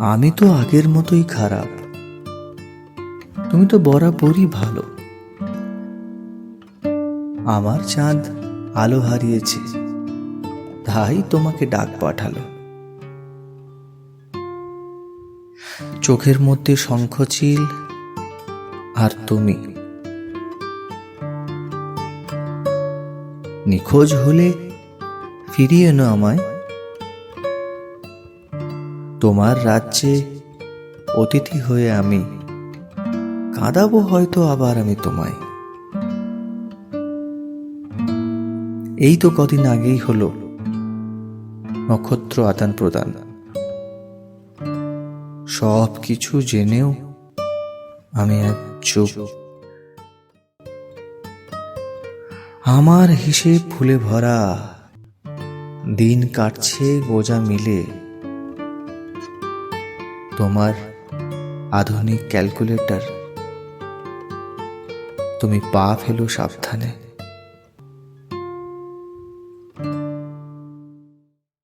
আমি তো আগের মতোই খারাপ। তুমি তো বরাবরই ভালো। আমার চাঁদ আলো হারিয়েছে, তাই তোমাকে ডাক পাঠালো চোখের মধ্যে শঙ্খচিল আর তুমি। নিখোঁজ হলে ফিরিয়ে এনো আমায়। তোমার রাজ্যে অতিথি হয়ে আমি কাঁদাবো হয়তো আবার আমি তোমায়। এই তো কদিন আগেই হলো নক্ষত্র আদান প্রদান। সব কিছু জেনেও আমি এক চুপ। আমার হিসেব ফুলে ভরা, দিন কাটছে গোজা মিলে। তোমার আধুনিক ক্যালকুলেটর। তুমি পা ফেলো সাবধানে।